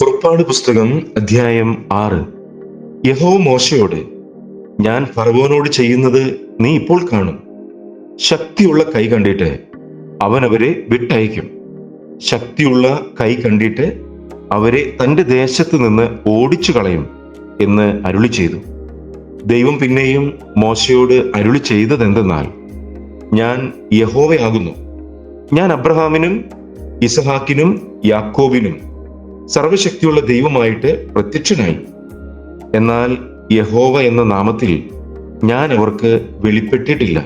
പുറപ്പാട് പുസ്തകം അധ്യായം ആറ്. യഹോ മോശയോട് ഞാൻ ഫറവോനോട് ചെയ്യുന്നത് നീ ഇപ്പോൾ കാണും. ശക്തിയുള്ള കൈ കണ്ടിട്ട് അവൻ അവരെ വിട്ടയക്കും. ശക്തിയുള്ള കൈ കണ്ടിട്ട് അവരെ തന്റെ ദേശത്ത് നിന്ന് ഓടിച്ചു കളയും എന്ന് അരുളി ചെയ്തു. ദൈവം പിന്നെയും മോശയോട് അരുളി ചെയ്തതെന്തെന്നാൽ ഞാൻ യഹോവയാകുന്നു. ഞാൻ അബ്രഹാമിനും ഇസഹാക്കിനും യാക്കോബിനും സർവശക്തിയുള്ള ദൈവമായിട്ട് പ്രത്യക്ഷനായി. എന്നാൽ യഹോവ എന്ന നാമത്തിൽ ഞാൻ അവർക്ക് വെളിപ്പെട്ടിട്ടില്ല.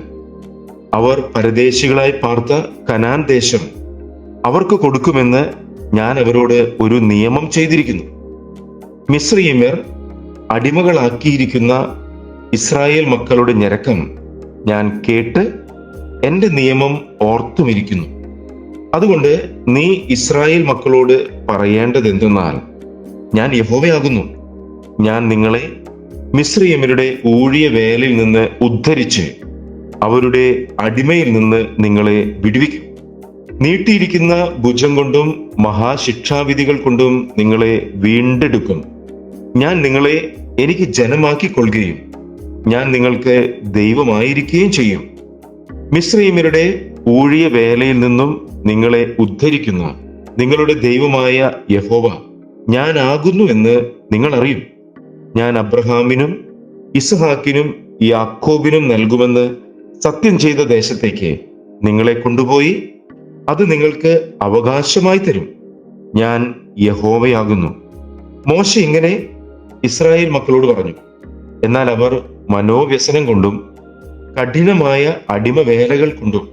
അവർ പരദേശികളായി പാർത്ത കനാൻ ദേശം അവർക്ക് കൊടുക്കുമെന്ന് ഞാൻ അവരോട് ഒരു നിയമം ചെയ്തിരിക്കുന്നു. മിശ്രീമ്യർ അടിമകളാക്കിയിരിക്കുന്ന ഇസ്രായേൽ മക്കളുടെ ഞരക്കം ഞാൻ കേട്ട് എന്റെ നിയമം ഓർത്തുമിരിക്കുന്നു. അതുകൊണ്ട് നീ ഇസ്രായേൽ മക്കളോട് പറയേണ്ടത് എന്തെന്നാൽ ഞാൻ യഹോവയാകുന്നു. ഞാൻ നിങ്ങളെ മിശ്രിയമ്മരുടെ ഊഴിയ വേലയിൽ നിന്ന് ഉദ്ധരിച്ച് അവരുടെ അടിമയിൽ നിന്ന് നിങ്ങളെ വിടുവിക്കും. നീട്ടിയിരിക്കുന്ന ഭുജം കൊണ്ടും മഹാശിക്ഷാവിധികൾ കൊണ്ടും നിങ്ങളെ വീണ്ടെടുക്കും. ഞാൻ നിങ്ങളെ എനിക്ക് ജനമാക്കിക്കൊള്ളുകയും ഞാൻ നിങ്ങൾക്ക് ദൈവമായിരിക്കുകയും ചെയ്യും. മിശ്രീമരുടെ ഊഴിയ വേലയിൽ നിന്നും നിങ്ങളെ ഉദ്ധരിക്കുന്ന. നിങ്ങളുടെ ദൈവമായ യഹോവ ഞാനാകുന്നു എന്ന് നിങ്ങൾ അറിയും ഞാൻ അബ്രഹാമിനും ഇസഹാക്കിനും യാക്കോബിനും നൽകുമെന്ന് സത്യം ചെയ്ത ദേശത്തേക്ക് നിങ്ങളെ കൊണ്ടുപോയി അത് നിങ്ങൾക്ക് അവകാശമായി തരും. ഞാൻ യഹോവയാകുന്നു. മോശ ഇങ്ങനെ ഇസ്രായേൽ മക്കളോട് പറഞ്ഞു. എന്നാൽ അവർ മനോവ്യസനം കൊണ്ടും കഠിനമായ അടിമവേലകൾ കൊണ്ടും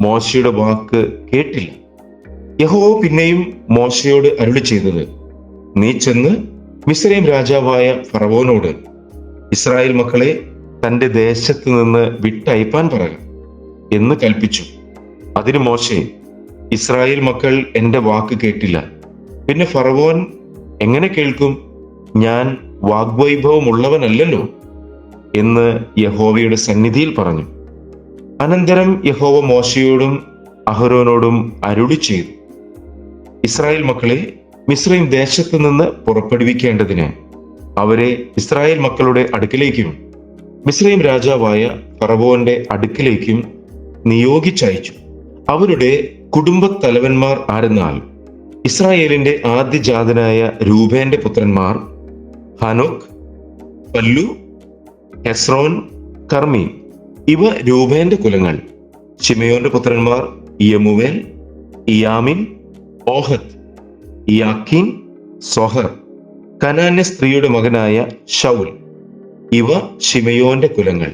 മോശയുടെ വാക്ക് കേട്ടില്ല. യഹോ പിന്നെയും മോശയോട് അരുളി ചെയ്തത് നീ ചെന്ന് മിസ്രൈം രാജാവായ ഫറവോനോട് ഇസ്രായേൽ മക്കളെ തന്റെ ദേശത്ത് നിന്ന് വിട്ടയപ്പാൻ പറ എന്ന് കൽപ്പിച്ചു അതിന് മോശെ ഇസ്രായേൽ മക്കൾ എന്റെ വാക്ക് കേട്ടില്ല. പിന്നെ ഫറവോൻ എങ്ങനെ കേൾക്കും? ഞാൻ വാഗ്വൈഭവമുള്ളവനല്ലല്ലോ എന്ന് യഹോവയുടെ സന്നിധിയിൽ പറഞ്ഞു. അനന്തരം യഹോവ മോശയോടും അഹരോനോടും അരുളി ചെയ്തു. ഇസ്രായേൽ മക്കളെ മിശ്രയും ദേശത്ത് നിന്ന് പുറപ്പെടുവിക്കേണ്ടതിന് അവരെ ഇസ്രായേൽ മക്കളുടെ അടുക്കിലേക്കും മിശ്രയും രാജാവായ ഫറവോന്റെ അടുക്കിലേക്കും നിയോഗിച്ചയച്ചു. അവരുടെ കുടുംബത്തലവന്മാർ ആരെന്നാൽ ഇസ്രായേലിന്റെ ആദ്യജാതനായ രൂപേന്റെ പുത്രന്മാർ ഹനോക് പല്ലു ഹെസ്രോൻ കർമി ഇവ രൂപേന്റെ കുലങ്ങൾ. ഷിമയോന്റെ പുത്രന്മാർ യമുവേൽ ഇയാമിൻ ഓഹത്ത് യാക്കീൻ സൊഹർ കനാന്യ സ്ത്രീയുടെ മകനായ ഷൗൽ. ഇവ ഷിമയോന്റെ കുലങ്ങൾ.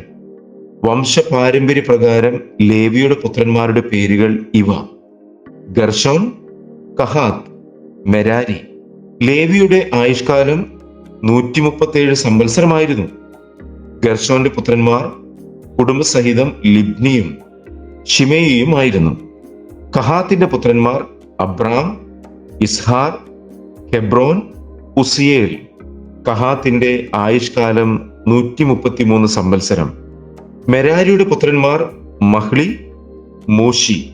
വംശപാരമ്പര്യ പ്രകാരം ലേവിയുടെ പുത്രന്മാരുടെ പേരുകൾ ഇവ. ഗർഷോൻ കഹാത്ത് മെരാരി. ലേവിയുടെ ആയുഷ്കാലം നൂറ്റി മുപ്പത്തേഴ് സംവത്സരമായിരുന്നു. ഗർഷോന്റെ പുത്രന്മാർ കുടുംബസഹിതം ലിബ്നിയും ഷിമേയും ആയിരുന്നു. കഹാത്തിന്റെ പുത്രന്മാർ അബ്രാം ഇസ്ഹാർ ഹെബ്രോൻ ഉസിയേൽ. കഹാത്തിന്റെ ആയുഷ്കാലം നൂറ്റി മുപ്പത്തി മൂന്ന് സംവത്സരം. മെരാരിയുടെ പുത്രന്മാർ മഹ്ലി മോഷി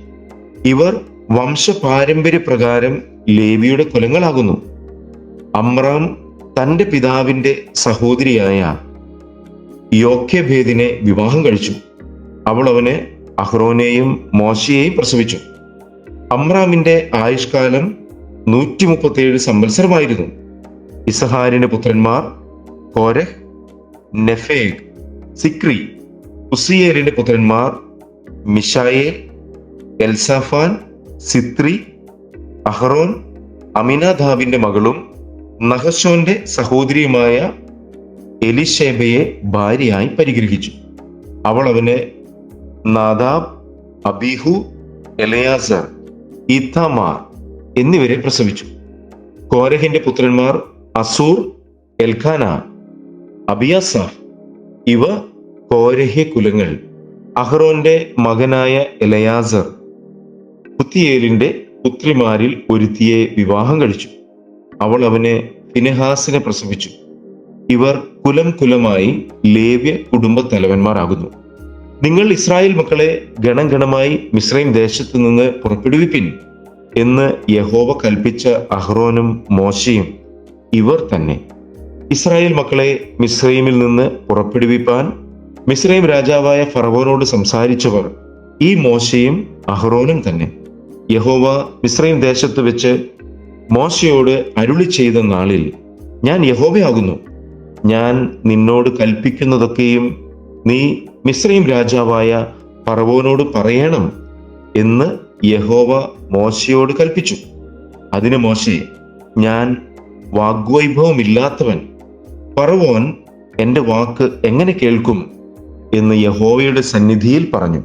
ഇവർ വംശപാരമ്പര്യ പ്രകാരം ലേവിയുടെ കുലങ്ങളാകുന്നു. അമ്രാം തന്റെ പിതാവിന്റെ സഹോദരിയായ യോഖ്യഭേദിനെ വിവാഹം കഴിച്ചു. അവൾ അവന് അഹ്റോനെയും മോശയെയും പ്രസവിച്ചു. അമ്രാമിന്റെ ആയുഷ്കാലം നൂറ്റി മുപ്പത്തിയേഴ് സംവത്സരമായിരുന്നു. ഇസഹാരിന്റെ പുത്രന്മാർ കോരഹ് നെഫേഗ് സിക്രി ഉസിയേലിന്റെ പുത്രന്മാർ മിഷായേൽ എൽസാഫാൻ സിത്രി അഹ്റോൻ അമിനാധാവിന്റെ മകളും നഹശോന്റെ സഹോദരിയുമായ എലിഷേബയെ ഭാര്യയായി പരിഗ്രഹിച്ചു. അവൾ അവനെ നാദാബ് അബീഹു എലയാസർ ഇത്തമാർ എന്നിവരെ പ്രസവിച്ചു. കോരഹിന്റെ പുത്രന്മാർ അസൂർ എൽഖാന അബിയാസാഫ് ഇവ കോരഹ്യ കുലങ്ങൾ. അഹ്റോന്റെ മകനായ എലയാസർ പുത്തിയേലിന്റെ പുത്രിമാരിൽ ഒരുത്തിയെ വിവാഹം കഴിച്ചു. അവൾ അവനെ ഫിനെഹാസിനെ പ്രസവിച്ചു. ഇവർ കുലം കുലമായി ലേവ്യ കുടുംബ തലവന്മാരാകുന്നു നിങ്ങൾ ഇസ്രായേൽ മക്കളെ ഗണം ഗണമായി മിശ്രൈം ദേശത്ത് നിന്ന് പുറപ്പെടുവിപ്പിൻ എന്ന് യഹോവ കൽപ്പിച്ച അഹ്റോനും മോശയും ഇവർ തന്നെ. ഇസ്രായേൽ മക്കളെ മിസ്രൈമിൽ നിന്ന് പുറപ്പെടുവിപ്പാൻ മിസ്രൈം രാജാവായ ഫറവോനോട് സംസാരിച്ചവർ ഈ മോശയും അഹ്റോനും തന്നെ. യഹോവ മിസ്രൈം ദേശത്ത് വെച്ച് മോശയോട് അരുളി ചെയ്ത നാളിൽ ഞാൻ യഹോവയാകുന്നു. ഞാൻ നിന്നോട് കൽപ്പിക്കുന്നതൊക്കെയും നീ മിശ്രീം രാജാവായ പറവോനോട് പറയണം എന്ന് യഹോവ മോശയോട് കൽപ്പിച്ചു. അതിന് മോശെ ഞാൻ വാഗ്വൈഭവമില്ലാത്തവൻ. പറവോൻ എന്റെ വാക്ക് എങ്ങനെ കേൾക്കും എന്ന് യഹോവയുടെ സന്നിധിയിൽ പറഞ്ഞു.